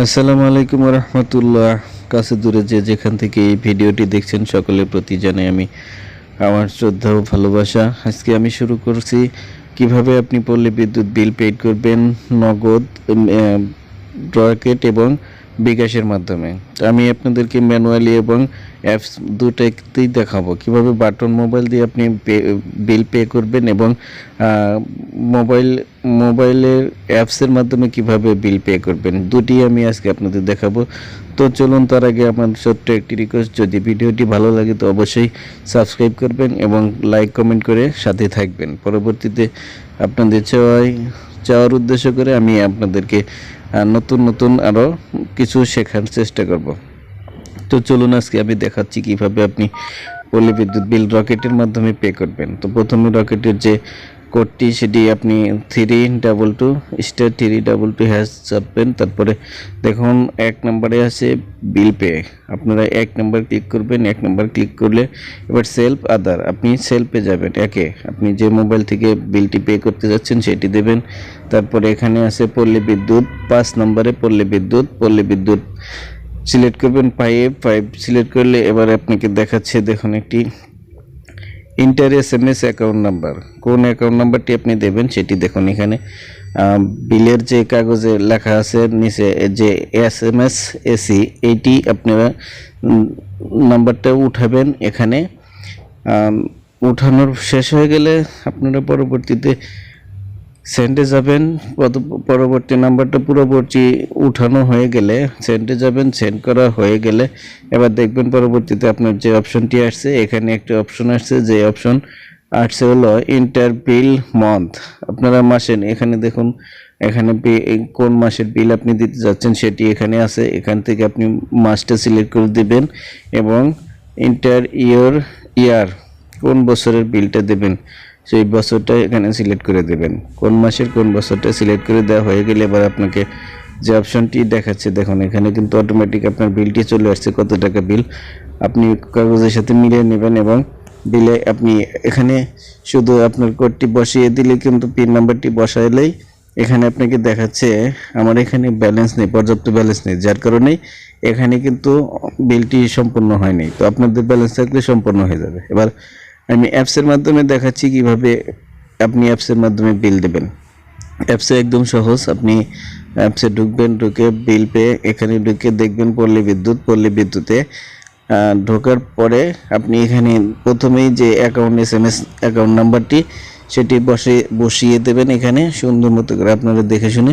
আসসালামু আলাইকুম রহমতুল্লাহ কাছে দূরে যে যেখান থেকে এই ভিডিওটি দেখছেন সকলের প্রতি জানাই আমি আমার শ্রদ্ধা ও ভালোবাসা। আজকে আমি শুরু করছি, কীভাবে আপনি পল্লী বিদ্যুৎ বিল পেড করবেন, নগদ ড্রকেট এবং বিকাশের মাধ্যমে। আমি আপনাদেরকে ম্যানুয়ালি এবং অ্যাপস দুটাতেই দেখাবো। কীভাবে বাটন মোবাইল দিয়ে আপনি বিল পে করবেন এবং মোবাইল মোবাইলের অ্যাপসের মাধ্যমে কীভাবে বিল পে করবেন, দুটি আমি আজকে আপনাদের দেখাবো। তো চলুন তার আগে আমার ছোট্ট একটি রিকোয়েস্ট যদি ভিডিওটি ভালো লাগে তো অবশ্যই সাবস্ক্রাইব করবেন এবং লাইক কমেন্ট করে সাথে থাকবেন। পরবর্তীতে আপনাদের চাওয়াই চাওয়ার উদ্দেশ্য করে আমি আপনাদেরকে নতুন নতুন আরও কিছু শেখার চেষ্টা করব। তো চলুন আজকে আমি দেখাচ্ছি কীভাবে আপনি পল্লী বিদ্যুৎ বিল রকেটের মাধ্যমে পে করবেন। তো প্রথমে রকেটের যে কোডটি সেটি আপনি three double two star three double two hash চাপবেন তারপরে দেখুন, এক নম্বরে আছে বিল পে আপনারা এক নম্বর ক্লিক করবেন, এক নম্বর ক্লিক করলে এবার সেলফ আদার আপনি সেলফে যাবেন একে। আপনি যে মোবাইল থেকে বিলটি পে করতে যাচ্ছেন, সেটি দেবেন। তারপরে এখানে আছে পল্লী বিদ্যুৎ, পাঁচ নম্বরে পল্লী বিদ্যুৎ পল্লী বিদ্যুৎ সিলেক্ট করবেন ফাইভ ফাইভ সিলেক্ট করলে এবার আপনাকে দেখাচ্ছে, দেখুন একটি enter S M S account number কোন অ্যাকাউন্ট নাম্বারটি আপনি দেবেন সেটি দেখুন এখানে। বিলের যে কাগজে লেখা আছে, নিচে যে এস এম এস এসি এটি আপনারা নাম্বারটা উঠাবেন এখানে। উঠানোর শেষ হয়ে গেলে আপনারা পরবর্তীতে সেন্টে যাবেন পরবর্তী নাম্বারটা পূর্ববর্তী উঠানো হয়ে গেলে, সেন্টে যাবেন, সেন্ড করা হয়ে গেলে, এবার দেখবেন পরবর্তীতে আপনার যে অপশনটি আসছে, এখানে একটা অপশন আসছে, যে অপশন আসছে হলো ইন্টার বিল মন্থ। আপনারা মাসেন এখানে দেখুন, এখানে কোন মাসের বিল আপনি দিতে যাচ্ছেন, সেটি এখানে আছে, এখান থেকে আপনি মাসটা সিলেক্ট করে দিবেন এবং ইন্টার ইয়ার ইয়ার কোন বছরের বিলটা দেবেন। সেই বছরটা এখানে সিলেক্ট করে দেবেন। কোন মাসের কোন বছরটা সিলেক্ট করে দেওয়া হয়ে গেলে এবার আপনাকে যে অপশনটি দেখাচ্ছে, দেখুন, এখানে কিন্তু অটোমেটিক আপনার বিলটি চলে আসছে, কত টাকা বিল আপনি কাগজের সাথে মিলিয়ে নেবেন এবং বিলে আপনি এখানে শুধু আপনার কোডটি বসিয়ে দিলে কিন্তু পিন নাম্বারটি বসাইলেই এখানে আপনাকে দেখাচ্ছে, আমার এখানে ব্যালেন্স নেই, পর্যাপ্ত ব্যালেন্স নেই, যার কারণে এখানে কিন্তু বিলটি সম্পূর্ণ হয়নি। তো আপনাদের ব্যালেন্স থাকলে সম্পূর্ণ হয়ে যাবে। এবার আমি অ্যাপসের মাধ্যমে দেখাচ্ছি কীভাবে আপনি অ্যাপসের মাধ্যমে বিল দেবেন। অ্যাপসে একদম সহজ, আপনি অ্যাপসে ঢুকবেন, ঢুকে বিল পে এখানে ঢুকে দেখবেন পল্লী বিদ্যুৎ পল্লী বিদ্যুতে। ঢোকার পরে আপনি এখানে প্রথমেই যে account S M S account নাম্বারটি সেটি বসে, বসিয়ে দেবেন এখানে। সুন্দর মতো করে আপনারা দেখে শুনে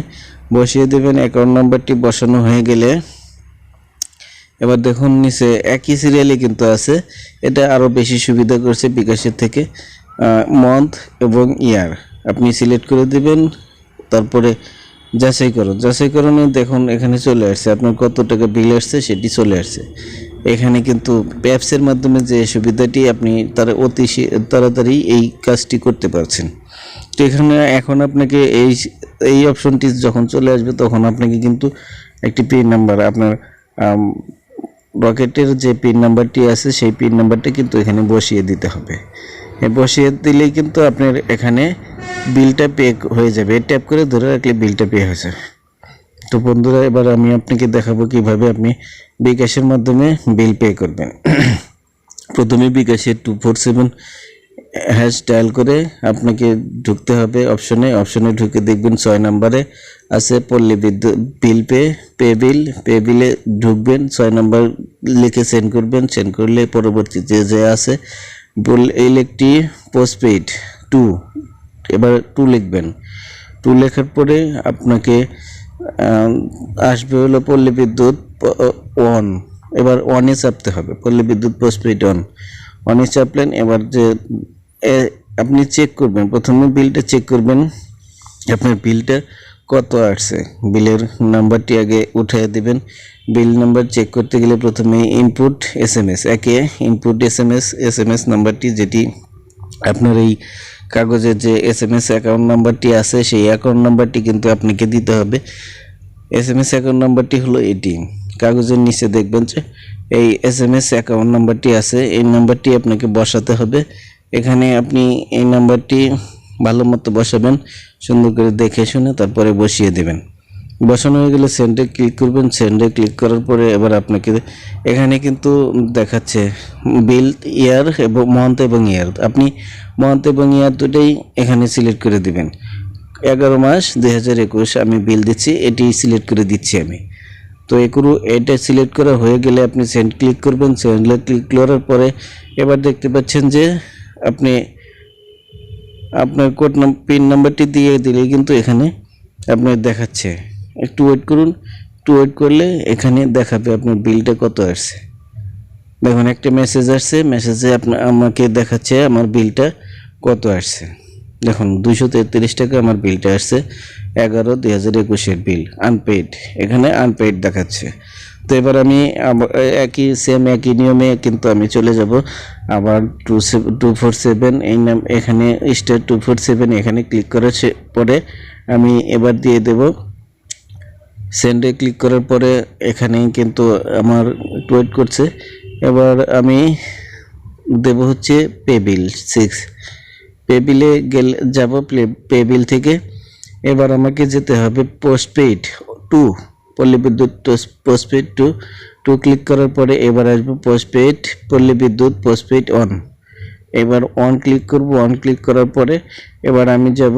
বসিয়ে দেবেন। অ্যাকাউন্ট নাম্বারটি বসানো হয়ে গেলে এবার দেখুন নিচে একই সিরিয়ালে কিন্তু আছে। এটা আরও বেশি সুবিধা করছে বিকাশের থেকে মন্থ এবং ইয়ার আপনি সিলেক্ট করে দিবেন, তারপরে যাচাই করুন। যাচাই করুন দেখুন এখানে চলে আসছে। আপনার কত টাকা বিল আসছে সেটি চলে আসছে। এখানে কিন্তু অ্যাপসের মাধ্যমে যে সুবিধাটি আপনি তারা অতি তাড়াতাড়ি এই কাজটি করতে পারছেন। তো এখানে এখন আপনাকে এই এই অপশনটি যখন চলে আসবে, তখন আপনাকে কিন্তু একটি পিন নাম্বার আপনার রকেটের যে পিন নাম্বারটি আছে, সেই পিন নাম্বারটা কিন্তু এখানে বসিয়ে দিতে হবে। বসিয়ে দিলেই কিন্তু আপনার এখানে বিলটা পে হয়ে যাবে। ট্যাপ করে ধরে রাখলে বিলটা পে হয়ে যাবে। তো বন্ধুরা, এবার আমি আপনাকে দেখাবো কীভাবে আপনি বিকাশের মাধ্যমে বিল পে করবেন। প্রথমে বিকাশের two four seven hash dial করে আপনাকে ঢুকতে হবে অপশনে অপশনে ঢুকে দেখবেন ছয় নম্বরে আছে Palli Bidyut bill pay pay bill. Pay বিলে ঢুকবেন, ছয় নম্বর লিখে সেন্ড করবেন। সেন্ড করলে পরবর্তীতে যে আছে বল ইলেকট্রি পোস্টপেইড টু এবার টু লিখবেন। টু লেখার পরে আপনাকে আসবে হলো পল্লী বিদ্যুৎ ওয়ান এবার ওয়ানে চাপতে হবে, পল্লী বিদ্যুৎ পোস্টপেইড অন অনে চাপলেন, এবার যে আপনি চেক করবেন। প্রথমে বিলটা চেক করবেন। আপনার বিলটা কত আসছে? বিলের নাম্বারটি আগে উঠিয়ে দিবেন। বিল নাম্বার চেক করতে গেলে প্রথমে ইনপুট এস এম এস একে input S M S S M S নাম্বারটি যেটি আপনার এই কাগজের যে এস এম এস অ্যাকাউন্ট নাম্বারটি আছে, সেই অ্যাকাউন্ট নাম্বারটি কিন্তু আপনাকে দিতে হবে। এস এম এস অ্যাকাউন্ট নাম্বারটি হলো এটি। কাগজের নিচে দেখবেন যে এই এস এম এস অ্যাকাউন্ট নাম্বারটি আছে। এই নাম্বারটি আপনাকে বসাতে হবে। এখানে আপনি এই নাম্বারটি ভালো মতো বসাবেন, সুন্দর করে দেখে শুনে তারপরে বসিয়ে দেবেন। বসানো হয়ে গেলে সেন্ডে ক্লিক করবেন সেন্ডে ক্লিক করার পরে এবার আপনাকে এখানে কিন্তু দেখাচ্ছে বিল ইয়ার এবং মন্থ এবং ইয়ার আপনি মন্থ এবং ইয়ার দুটোই এখানে সিলেক্ট করে দিবেন। এগারো মাস দুই হাজার একুশ আমি বিল দিচ্ছি, এটি সিলেক্ট করে দিচ্ছি আমি। তো এগুলো এটা সিলেক্ট করা হয়ে গেলে আপনি সেন্ড ক্লিক করবেন সেন্ডে ক্লিক করার পরে এবার দেখতে পাচ্ছেন যে আপনি আপনার কোড পিন নাম্বারটি দিয়ে দিলে কিন্তু এখানে আপনার দেখাচ্ছে। একটু ওয়েট করুন। একটু ওয়েট করলে এখানে দেখাবে আপনার বিলটা কত আসছে। দেখুন, একটা মেসেজ আসছে। মেসেজে আপনার আমাকে দেখাচ্ছে আমার বিলটা কত আসছে। দেখুন দুশো তেত্রিশ টাকা আমার বিলটা আসছে। এগারো দুই হাজার একুশের বিল আনপেইড এখানে আনপেইড দেখাচ্ছে। তো এবার আমি একই সেম একই নিয়মে কিন্তু আমি চলে যাব। আবার টু টু ফোর সেভেন এই নাম এখানে স্টার টু ফোর সেভেন এখানে ক্লিক করার পরে আমি এবার দিয়ে দেব। সেন্ডে ক্লিক করার পরে এখানেই কিন্তু আমার ওয়েট করছে। এবার আমি দেব হচ্ছে পে বিল সিক্স পে বিলে গেলে, যাব পে বিল থেকে। এবার আমাকে যেতে হবে পোস্টপেইড টু পল্লী Bidyut postpaid two two click করার পরে এবার আসব postpaid Palli Bidyut postpaid on এবার অন ক্লিক করব অন ক্লিক করার পরে এবার আমি যাব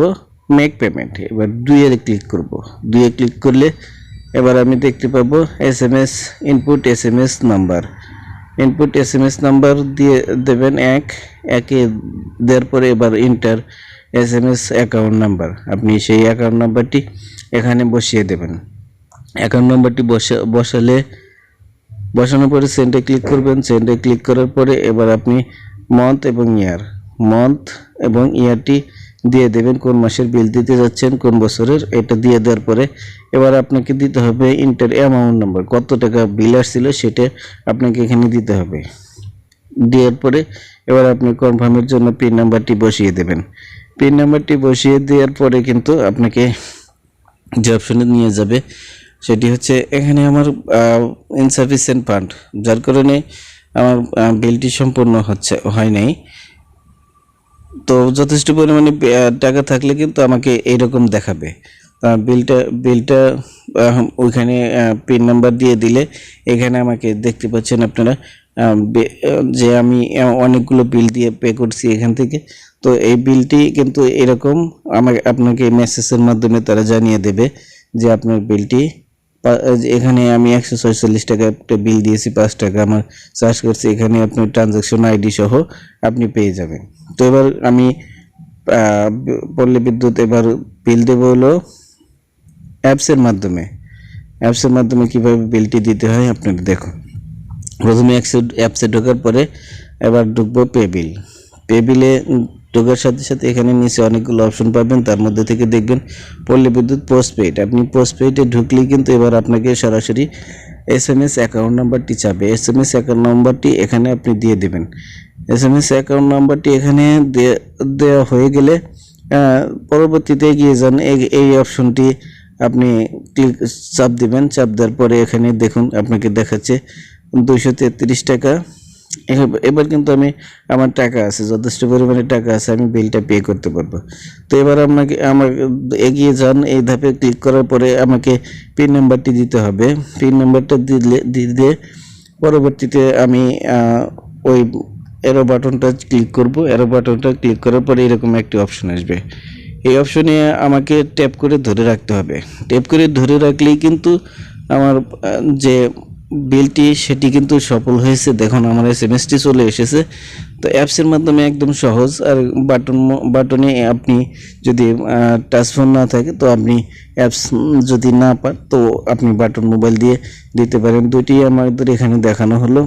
মেক পেমেন্ট এবার দুইয়ে ক্লিক করব। দুইয়ে ক্লিক করলে এবার আমি দেখতে পাবো S M S input S M S number input S M S number দিয়ে দেবেন এক, একে দেওয়ার পরে এবার enter S M S account number আপনি সেই অ্যাকাউন্ট নাম্বারটি এখানে বসিয়ে দেবেন। অ্যাকাউন্ট নাম্বারটি বসা, বসালে, বসানোর পরে সেন্ডে ক্লিক করবেন। সেন্ডে ক্লিক করার পরে এবার আপনি মান্থ এবং ইয়ার মান্থ এবং ইয়ারটি দিয়ে দেবেন। কোন মাসের বিল দিতে যাচ্ছেন, কোন বছরের, এটা দিয়ে দেওয়ার পরে এবার আপনাকে দিতে হবে ইন্টার অ্যামাউন্ট নাম্বার কত টাকা বিল আসছিল সেটা আপনাকে এখানে দিতে হবে। দেওয়ার পরে এবার আপনি কনফার্মের জন্য পিন নাম্বারটি বসিয়ে দেবেন। পিন নাম্বারটি বসিয়ে দেওয়ার পরে কিন্তু আপনাকে যে অপশনে নিয়ে যাবে সেটি হচ্ছে এখানে আমার ইনসাফিসিয়েন্ট ফান্ড যার কারণে আমার বিলটি সম্পূর্ণ হচ্ছে, হয় নাই। তো যথেষ্ট পরিমাণে টাকা থাকলে কিন্তু আমাকে এইরকম দেখাবে। বিলটা বিলটা ওইখানে পিন নাম্বার দিয়ে দিলে এখানে আমাকে দেখতে পাচ্ছেন আপনারা যে আমি অনেকগুলো বিল দিয়ে পে করছি এখান থেকে। তো এই বিলটি কিন্তু এরকম আমাকে, আপনাকে মেসেজের মাধ্যমে তারা জানিয়ে দেবে যে আপনার বিলটি এখানে আমি একশো ছয়চল্লিশ টাকা একটা বিল দিয়েছি, পাঁচ টাকা। আমার চার্জ করছি, এখানে আপনি ট্রানজাকশন আইডি সহ আপনি পেয়ে যাবেন। তো এবার আমি পল্লী বিদ্যুৎ এবার বিল দেবো হলো অ্যাপসের মাধ্যমে। অ্যাপসের মাধ্যমে কীভাবে বিলটি দিতে হয় আপনারা দেখুন। প্রথমে অ্যাপসে অ্যাপসে ঢোকার পরে এবার ঢুকবো পে বিল পে বিলে ঢোকার সাথে সাথে এখানে নিচে অনেকগুলো অপশন পাবেন। তার মধ্যে থেকে দেখবেন পল্লী বিদ্যুৎ পোস্টপেইড আপনি পোস্টপেইডে ঢুকলেই কিন্তু এবার আপনাকে সরাসরি এস এম এস অ্যাকাউন্ট নাম্বারটি চাবে। এস এম এস অ্যাকাউন্ট নাম্বারটি এখানে আপনি দিয়ে দেবেন। এস এম এস অ্যাকাউন্ট নাম্বারটি এখানে দেওয়া হয়ে গেলে পরবর্তীতে এগিয়ে যান এই- অপশনটি আপনি ক্লিক চাপ দেবেন। চাপ দেওয়ার পরে এখানে দেখুন, আপনাকে দেখাচ্ছে তেত্রিশ টাকা। এবার- কিন্তু আমি আমার টাকা আছে, যথেষ্ট পরিমাণে টাকা আছে, আমি বিলটা পে করতে পারব। তো এবার আপনাকে, আমার এগিয়ে যান, এই ধাপে ক্লিক করার পরে আমাকে পিন নাম্বারটি দিতে হবে। পিন নাম্বারটা দিলে দিলে পরবর্তীতে আমি ওই এরো বাটনটা ক্লিক করব। এরো বাটনটা ক্লিক করার পরে এরকম একটি অপশন আসবে। এই অপশনে আমাকে ট্যাপ করে ধরে রাখতে হবে। ট্যাপ করে ধরে রাখলেই কিন্তু আমার যে বিলটি, সেটি কিন্তু সফল হয়েছে। দেখুন, আমার এস এম এসটি চলে এসেছে। তো অ্যাপসের মাধ্যমে একদম সহজ। আর বাটন বাটনে আপনি যদি টাচ ফোন না থাকে, তো আপনি অ্যাপস যদি না পান, তো আপনি বাটন মোবাইল দিয়ে দিতে পারেন। দুটি আমাদের এখানে দেখানো হলো।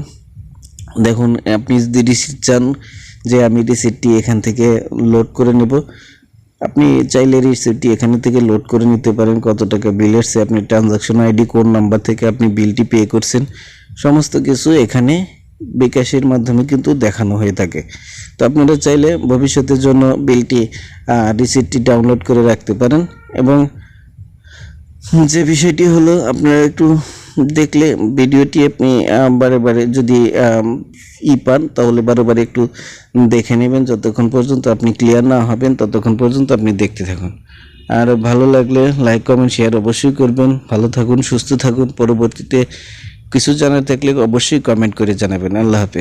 দেখুন, আপনি যদি রিসিট চান, যে আমি রিসিটটি এখান থেকে লোড করে নেব। আপনি চাইলে রিসিটটি এখানে থেকে লোড করে নিতে পারেন। কত টাকা বিল এসছে, আপনি ট্রানজাকশন আইডি কোন নাম্বার থেকে আপনি বিলটি পে করছেন। সমস্ত কিছু এখানে বিকাশের মাধ্যমে কিন্তু দেখানো হয়ে থাকে। তো আপনারা চাইলে ভবিষ্যতের জন্য বিলটি রিসিপ্টটি ডাউনলোড করে রাখতে পারেন। এবং যে বিষয়টি হলো, আপনারা একটু দেখলে ভিডিওটি আপনি বারে বারে যদি ই পান, তাহলে বারে বারে একটু দেখে নেবেন। যতক্ষণ পর্যন্ত আপনি ক্লিয়ার না হবেন, ততক্ষণ পর্যন্ত আপনি দেখতে থাকুন। আর ভালো লাগলে লাইক কমেন্ট শেয়ার অবশ্যই করবেন। ভালো থাকুন, সুস্থ থাকুন। পরবর্তীতে কিছু জানার থাকলে অবশ্যই কমেন্ট করে জানাবেন। আল্লাহ হাফেজ।